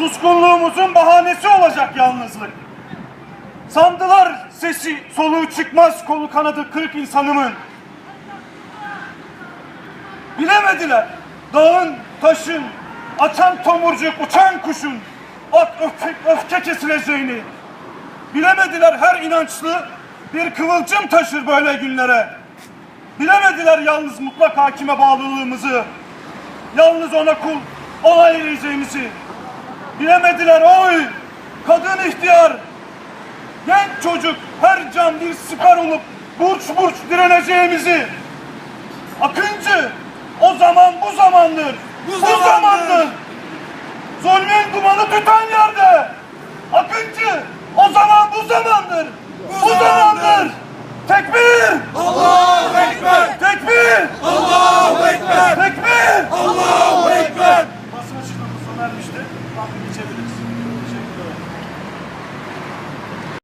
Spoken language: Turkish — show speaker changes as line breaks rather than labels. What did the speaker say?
Suskunluğumuzun bahanesi olacak yalnızlık. Sandılar sesi soluğu çıkmaz kolu kanadı kırık insanımın. Bilemediler dağın, taşın, açan tomurcuk, uçan kuşun at öfke, öfke kesileceğini. Bilemediler her inançlı bir kıvılcım taşır böyle günlere. Bilemediler yalnız mutlak hakime bağlılığımızı. Yalnız ona kul olabileceğimizi. Bilemediler oy kadın ihtiyar genç çocuk her can bir siper olup burç burç direneceğimizi. Akıncı o zaman bu zamandır.
Bu
zamandır.
zamandır.
Zulmün dumanı tüten yerde. Akıncı o zaman bu. Bu, zamandır. bak geçebiliriz.